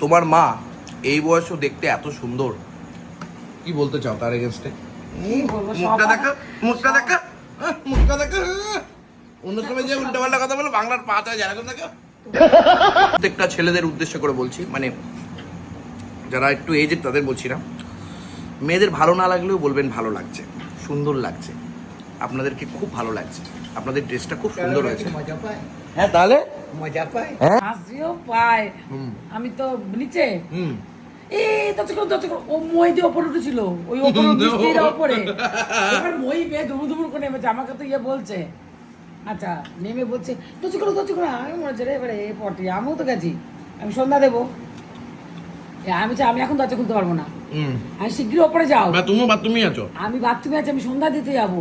তোমার মা এই বয়সেও দেখতে এত সুন্দর। কি বলতে চাও তার এগেনস্টে মুখটা দেখা মুখটা দেখা আহ, মুখটা দেখা আহ। অন্য সময় যে উল্টা পাল্টা কথা বলো বাংলার পাতা যায় এরকম দেখা। প্রত্যেকটা ছেলেদের উদ্দেশ্য করে বলছি মানে যারা একটু এজেড তাদের বলছি না। মেয়েদের ভালো না লাগলেও বলবেন ভালো লাগছে সুন্দর লাগছে। আপনাদেরকে খুব ভালো লাগছে? আপনাদের ড্রেসটা খুব সুন্দর হয়েছে। হ্যাঁ তাহলে? মজা পায়। হ্যাঁ? হাসিও পায়। আমি তো নিচে। হুম। এই দশ করো ও মই দিয়ে ওপরে উঠেছিল। ওই ওপরে বৃষ্টির ওপরে। এবার মই বেয়ে দুবু দুবু করে নেমেছে। আমাকে তো ইয়ে বলছে। আচ্ছা নেমে বলছে দশ করো আমি মনে হচ্ছে রে এবারে এ পটি আমিও তো গেছি। আমি সন্ধ্যা দেবো। আমি বলছি, আমি এখন দরজা খুলতে পারব না। হুম। আমি শীঘ্রই ওপরে যাও। বা তুমি আছো? আমি বাথরুমে আছি আমি সন্ধ্যা দিতে যাব।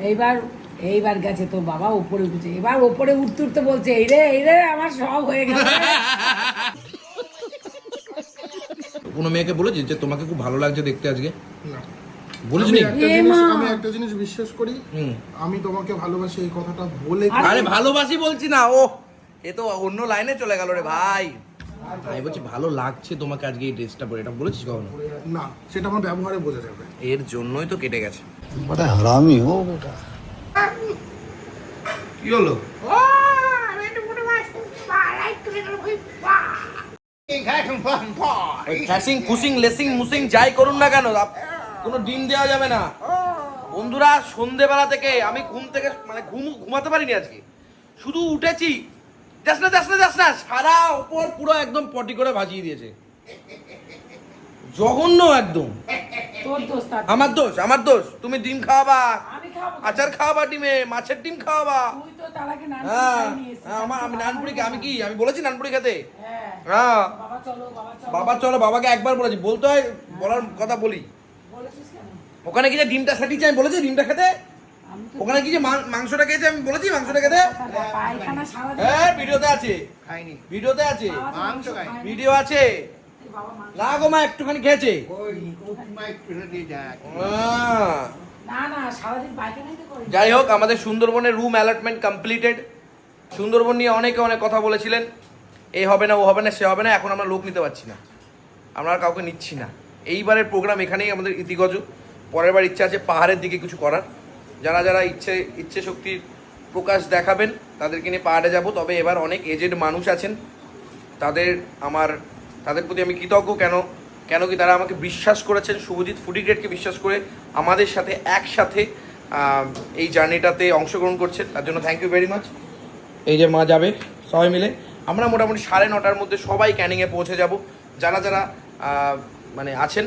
এইবার এইবার গেছে তোর বাবা উপরে উঠেছে। এবার ওপরে উঠতে উঠতে বলছে এই রে এই রে আমার সব হয়ে গেছে। কোনো মেয়েকে বলেছি যে তোমাকে খুব ভালো লাগছে দেখতে আজকে? বলেছিনি আমি একটা জিনিস বিশ্বাস করি আমি তোমাকে ভালোবাসি এই কথাটা বলে আরে ভালোবাসি বলছি না ও এ তো অন্য লাইনে চলে গেল রে ভাই। আমি বলছি ভালো লাগছে তোমাকে আজকে এই ড্রেসটা পরে। এটা বলেছিস কখনো? না সেটা আমার ব্যবহারে বোঝা যাবে। এর জন্যই তো কেটে গেছে। বড় হারামি ও। বেটা কি হলো? ফ্যাসিং ফুসিং লেসিং মুসিং যাই করুন না কেন কোনো ডিম দেওয়া যাবে না। বন্ধুরা সন্ধেবেলা থেকে আমি ঘুম থেকে মানে ঘুম ঘুমাতে পারিনি আজকে। শুধু উঠেছি। যাস না যাস না যাস না সারা ওপর পুরো একদম পটি করে ভাজিয়ে দিয়েছে। জঘন্য একদম। আমার দোষ আমার দোষ। তুমি ডিম খাওয়াবা। আচার খাওয়াবা ডিমে মাছের ডিম খাওয়াবা। হ্যাঁ আমার আমি নানপুরি আমি কি? আমি বলেছি নানপুরি খেতে? হ্যাঁ। হ্যাঁ। বাবা চলো বাবা চলো। বাবা বাবাকে একবার বলেছি। বলতে হয় বলার কথা বলি। ওখানে কি যে ডিমটা সাটিয়েছি আমি বলেছি? ডিমটা খেতে? ওখানে কি যে মাংসটা খেয়েছি আমি বলেছি? মাংসটা খেতে? হ্যাঁ ভিডিওতে আছে। খাইনি। ভিডিওতে আছে। মাংস খাই ভিডিও আছে। বাবা মা না গো মা একটুখানি খেয়েছে যাই হোক, আমাদের সুন্দরবনের রুম অ্যালটমেন্ট কমপ্লিটেড সুন্দরবন নিয়ে অনেকে অনেক কথা বলেছিলেন। এই হবে না, ও হবে না, সে হবে না, এখন আমরা লোক নিতে পারছি না। আমরা আর কাউকে নিচ্ছি না। এইবারের প্রোগ্রাম এখানেই আমাদের ইতিগজ। পরের বার ইচ্ছা আছে পাহাড়ের দিকে কিছু করার। যারা যারা ইচ্ছে ইচ্ছে শক্তির প্রকাশ দেখাবেন, তাদেরকে নিয়ে পাহাড়ে যাব। তবে এবার অনেক এজেড মানুষ আছেন। তাদের আমার, তাদের প্রতি আমি কৃতজ্ঞ। কেন? কেন কি তারা আমাকে বিশ্বাস করেছেন? শুভজিৎ ফুডি গ্রেডকে বিশ্বাস করে আমাদের সাথে একসাথে এই জার্নিটাতে অংশগ্রহণ করছেন। তার জন্য থ্যাংক ইউ ভেরি মাচ এই যে মা যাবে, সবাই মিলে। আমরা মোটামুটি সাড়ে নটার মধ্যে সবাই ক্যানিংয়ে পৌঁছে যাব। যারা যারা মানে আছেন,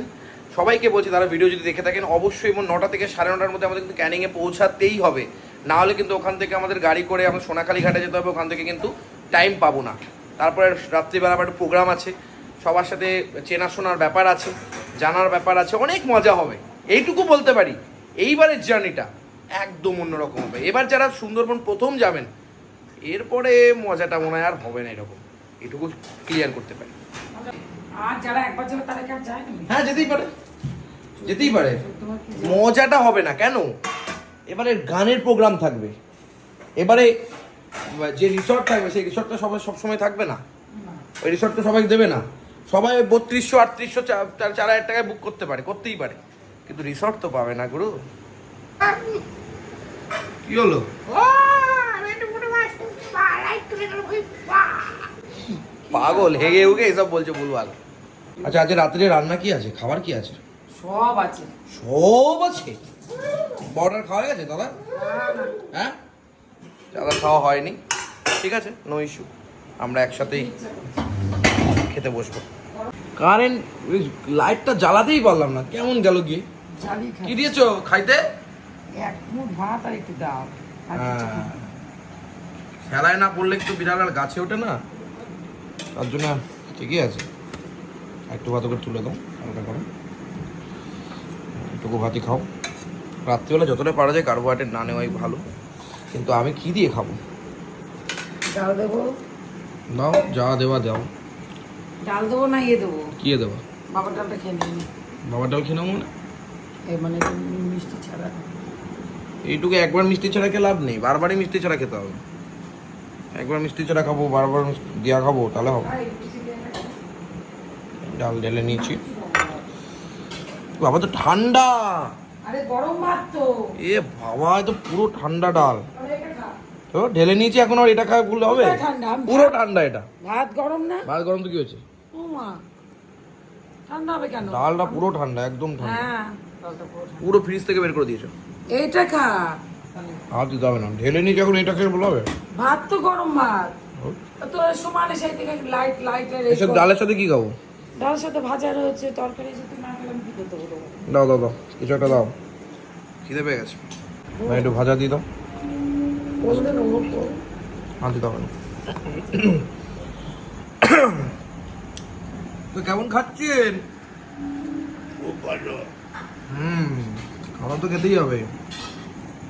সবাইকে বলছি, তারা ভিডিও যদি দেখে থাকেন, অবশ্যই এবং নটা থেকে সাড়ে নটার মধ্যে আমাদের কিন্তু ক্যানিংয়ে পৌঁছাতেই হবে। না হলে কিন্তু ওখান থেকে আমাদের গাড়ি করে আমরা সোনাখালী ঘাটে যেতে হবে, ওখান থেকে কিন্তু টাইম পাবো না। তারপরে রাত্রিবেলা আবার একটা প্রোগ্রাম আছে। সবার সাথে চেনাশোনার ব্যাপার আছে জানার ব্যাপার আছে অনেক মজা হবে। এইটুকু বলতে পারি এইবারের জার্নিটা একদম অন্যরকম হবে। এবার যারা সুন্দরবন প্রথম যাবেন এরপরে মজাটা মনে হয় আর হবে না এরকম। এটুকু ক্লিয়ার করতে পারি। আর যারা একবার যাবে তারা কি আর যায় না হ্যাঁ যেতেই পারে। যেতেই পারে। মজাটা হবে না। কেন? এবারে গানের প্রোগ্রাম থাকবে। এবারে যে রিসর্ট থাকবে সেই রিসর্টটা সবাই সবসময় থাকবে না। ওই রিসর্টটা সবাই দেবে না। সবাই বত্রিশশো আটত্রিশশো চার চার হাজার টাকায় বুক করতে পারে করতেই পারে। কিন্তু রিসর্ট তো পাবে না গুরু। কি হলো? পাগল হেগে উগে এসব বলছে ভুলভাল। আচ্ছা আজকে রাত্রে রান্না কি আছে? খাবার কি আছে? সব আছে। সব আছে? বর্ডার খাওয়া গেছে দাদা? হ্যাঁ? দাদা খাওয়া হয়নি। ঠিক আছে নো ইস্যু আমরা একসাথেই খেতে বসবো। কারেন্ট ওই লাইটটা জ্বালাতেই পারলাম না। কেমন গেল গিয়ে কি দিয়েছ খাইতে? এক মুঠ ভাত আর একটু ডাল। হ্যাঁ। খেলায় না পড়লে একটু বিড়াল আর গাছে ওঠে না? তার জন্য ঠিকই আছে। একটু ভাত করে তুলে দাও হালকা করে। একটুকু ভাতই খাও। রাত্রিবেলা যতটা পারা যায় কার্বোহাইড্রেট না নেওয়াই ভালো। কিন্তু আমি কি দিয়ে খাব? ডাল দেবো। দাও যা দেওয়া দাও। ডাল দেবো না ইয়ে দেবো? কি দেওয়া বাবার ডালটা খেয়ে নিবি বাবার ডাল খেয়ে নেব না এই মানে মিষ্টি ছাড়া। এইটুকু একবার মিষ্টি ছাড়া খেয়ে লাভ নেই বারবারই মিষ্টি ছাড়া খেতে হবে। একবার মিষ্টি ছাড়া খাব বারবার খাব তাহলে হবে। ডাল ঢেলে নিয়েছি। বাবা তো ঠান্ডা। আরে গরম ভাত তো। এ বাবা তো পুরো ঠান্ডা ডাল। তো ঢেলে নিয়েছি এখন আর এটা খায় বললে হবে? পুরো ঠান্ডা, এটা। ভাত গরম না? ভাত গরম তো কি হয়েছে? ও মা ঠান্ডা হবে কেন? ডালটা পুরো ঠান্ডা একদম ঠান্ডা। হ্যাঁ। পুরো ফ্রিজ থেকে বের করে দিয়েছ? এইটা খা। আর দিতে হবে না। ঢেলে নিয়েছি এখন এটা খেয়ে বলে ভাত তো গরম ভাত। তো সমানে সেই থেকে লাইট লাইটের এসব ডালের সাথে কি খাব? ডালের সাথে ভাজা রয়েছে তরকারি সাথে না খেলে আমি কি করতে বলব দাও দাও দাও। কিছু একটা দাও। খিদে পেয়ে গেছে। না একটু ভাজা দিয়ে দাও। আনতে দাও না। তো কেমন খাচ্ছেন? হুম খাওয়া তো খেতেই হবে।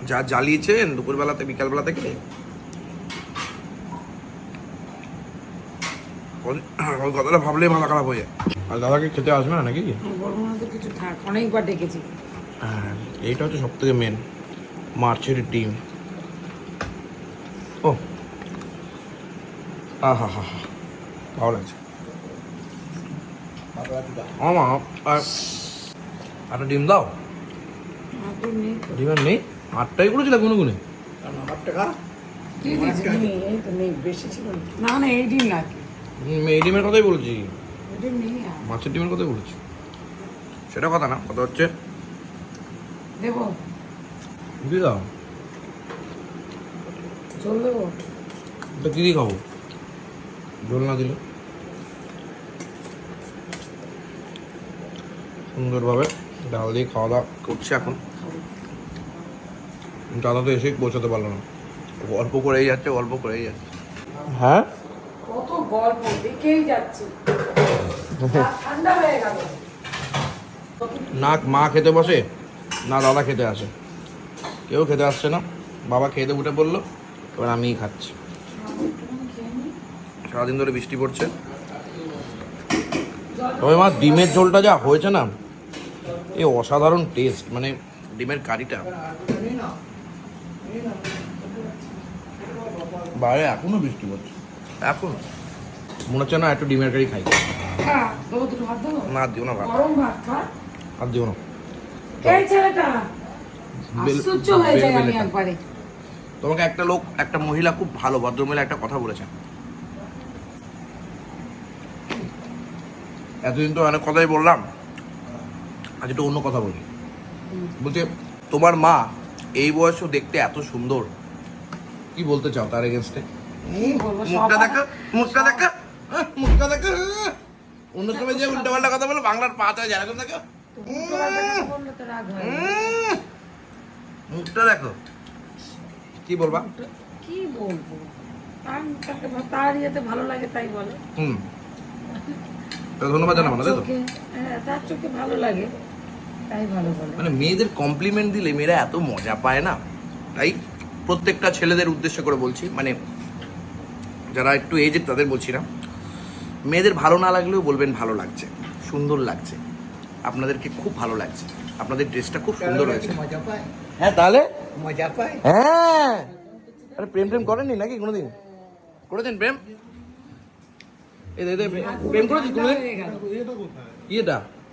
যা জ্বালিয়েছেন দুপুরবেলাতে বিকালবেলা থেকে? কথাটা ভাবলেই মাথা খারাপ হয়ে যায়। আর দাদাকে খেতে আসবে না নাকি? কিছু থাক অনেকবার ডেকেছি। হ্যাঁ এইটা হচ্ছে সব থেকে মেন মাছের ডিম। ও। আহা হা হা ভালো লাগছে। আমা আর একটা ডিম দাও আপনি নেই আটটাই করেছিল কোনো গুনে আমার এই তো নেই, বেশি ছিল না। না না এই ডিম না এই ডিমের কথাই বলছি। মাছের ডিমের কথাই বলছি সেটা কথা না কথা হচ্ছে দেবো দিয়ে দাও চল দেবো কী দিয়ে খাব জল না দিলে সুন্দরভাবে ডাল দিয়ে খাওয়া দাওয়া করছে এখন। দাদা তো এসেই পৌঁছাতে পারল না। অল্প করেই যাচ্ছে অল্প করেই যাচ্ছে। হ্যাঁ? কত গল্প দেখেই যাচ্ছি। ঠান্ডা হয়ে গেল। না মা খেতে বসে না দাদা খেতে আসে। কেউ খেতে আসছে না। বাবা খেতে উঠে পড়ল এবার আমিই খাচ্ছি। সারাদিন ধরে বৃষ্টি পড়ছে। তবে মা ডিমের ঝোলটা যা হয়েছে না এ অসাধারণ টেস্ট মানে ডিমের কারিটা। বাইরে এখনও বৃষ্টি পড়ছে। এখন? মনে হচ্ছে না একটু ডিমের কারি খাই। না দিও না ভাত। আর দিও না। তোমাকে একটা লোক একটা মহিলা খুব ভালো ভদ্রমহিলা একটা কথা বলেছে এতদিন তো অনেক কথাই বললাম। আজ একটু অন্য কথা বলি। বলছে তোমার মা এই বয়সেও দেখতে এত সুন্দর কি বলতে চাও তার এগেনস্টে মুখটা দেখা মুখটা দেখা মুখটা দেখা অন্য সময় যে উল্টা পাল্টা কথা বলো বাংলার পাঁচ হয় যেরকম দেখো। হয় মুখটা দেখো। কি বলবা? কি বলব? তার ইয়েতে ভালো লাগে তাই বলে। হুম। ধন্যবাদ জানাব না তাই তো? হ্যাঁ তার চোখে ভালো লাগে। তাই ভালো বলে। মানে মেয়েদের কমপ্লিমেন্ট দিলে মেয়েরা এত মজা পায় না? তাই প্রত্যেকটা ছেলেদের উদ্দেশ্য করে বলছি মানে যারা একটু এজের তাদের বলছি না। মেয়েদের ভালো না লাগলেও বলবেন ভালো লাগছে সুন্দর লাগছে। আপনাদেরকে খুব ভালো লাগছে। আপনাদের ড্রেসটা খুব সুন্দর হয়েছে। মজা পায়? হ্যাঁ তাহলে? মজা পায়? হ্যাঁ। আরে প্রেম প্রেম করেননি নাকি কোনোদিন? করেছেন প্রেম? এই প্রেম করেছিস কোনোদিন? হয়ে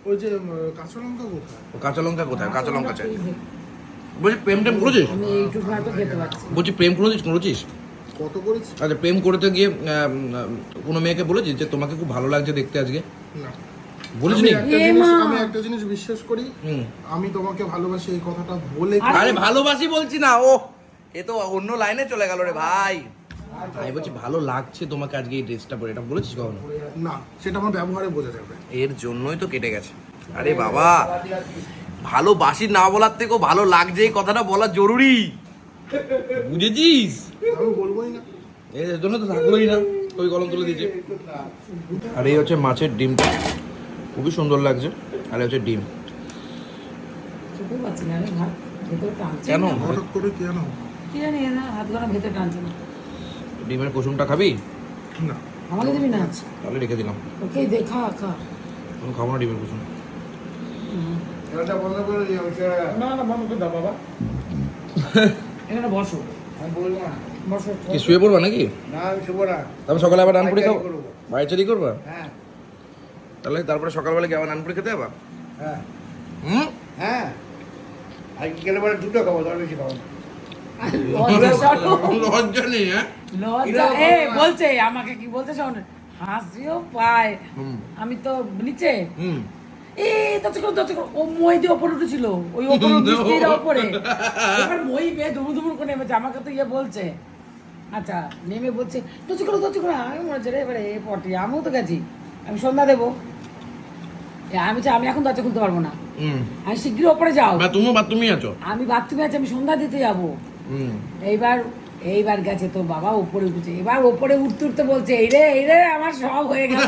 ওই যে কাঁচা লঙ্কা কোথায়? কাঁচা লঙ্কা কোথায়? কাঁচা লঙ্কা চাই। বলছি প্রেম টেম করেছিস? আমি এইটুকু ভাত খেতে পারছি। বলছি প্রেম করেছিস করেছিস? কত করেছি? আচ্ছা প্রেম করতে গিয়ে কোনো মেয়েকে বলেছিস যে তোমাকে খুব ভালো লাগছে দেখতে আজকে? না। বলিস আমি নি একটা জিনিস আমি একটা জিনিস বিশ্বাস করি হুম। আমি তোমাকে ভালোবাসি এই কথাটা বলে আরে- আরে ভালোবাসি বলছি না ও এ তো অন্য লাইনে চলে গেল রে ভাই। আমি বলছি ভালো লাগছে তোমাকে আজকে এই ড্রেসটা পরে এটা বলেছিস কখনো? না সেটা আমার ব্যবহারে বোঝা যাবে। এর জন্যই তো কেটে গেছে। আরে বাবা ভালোবাসি না বলার থেকেও ভালো লাগছে এই কথাটা বলা জরুরি। বুঝেছিস? আমি বলবোই না। এর জন্য তো থাকলোই না ওই কলম তুলে দিয়েছে। আর এই হচ্ছে মাছের ডিমটা। খুবই সুন্দর লাগছে আর এই হচ্ছে ডিম। কেন? হঠাৎ করে কেন? কি জানি না হাত গড়া ভেতরে টানছে না। ডিমের কুসুমটা খাবি? না। আমাকে দিবি না তাহলে রেখে দিলাম। ওকে দেখা খা। আমি খাব না ডিমের কুসুম। এটা বন্ধ করে দিও ওইটা। না না বন্ধ করে দাও বাবা। এখানে বসো। আমি বলব না। বসো কি শুয়ে পড়বা নাকি? না আমি শুভ না। তারপর সকালে আবার রান করে খাব? বাড়ি করব। চারি করবা? হ্যাঁ। তাহলে তারপরে সকালবেলা কি আবার নানপুরি খেতে যাবা? হ্যাঁ। হুম? হ্যাঁ। আর গেলে পরে দুটো খাব তার বেশি খাব না। লজ্জা নেই হ্যাঁ? লজ্জা। এ বলছে আমাকে কি বলছে শোন হাসিও পায়। আমি তো নিচে। হুম। এ দত্ত করো দত্ত করো ও মই দিয়ে ওপরে উঠেছিল। ওই ওপরে বৃষ্টির ওপরে। এবার মই বেয়ে দুমু দুমুর করে নেমেছে আমাকে তো ইয়ে বলছে। আচ্ছা নেমে বলছে দত্ত করো আমি মনে হচ্ছে রে এবারে এ পটি আমিও তো গেছি আমি সন্ধ্যা দেবো। আমি চাই আমি এখন দরজা খুলতে পারব না। আমি শীঘ্রই ওপরে যাও। তুমি আছো? আমি বাথরুমে আছি আমি সন্ধ্যা দিতে যাব। এইবার এইবার গেছে তো বাবা উপরে উঠেছে। এবার উপরে উঠতে উঠতে বলছে এই রে এই রে আমার সব হয়ে গেল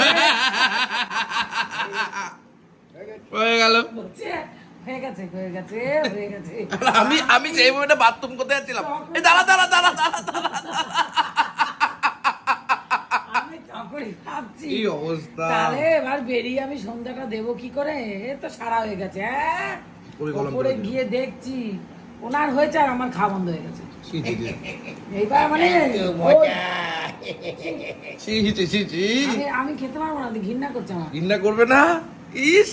হয়ে গেল। হয়ে গেছে হয়ে গেছে হয়ে গেছে। আমি আমি সেই মোমেন্টে বাথরুম করতে যাচ্ছিলাম এই দাঁড়া দাঁড়া দাঁড়া দাঁড়া দাঁড়া। ভাবছি কি অবস্থা? তাহলে এবার বেরিয়ে আমি সন্ধ্যাটা দেবো কি করে? এ তো সারা হয়ে গেছে হ্যাঁ? গিয়ে দেখছি ওনার হয়েছে আর আমার খাওয়া বন্ধ হয়ে গেছে। এইবার মানে আমি খেতে পারব না ঘৃণা করছে আমার। ঘৃণা করবে না? ইস!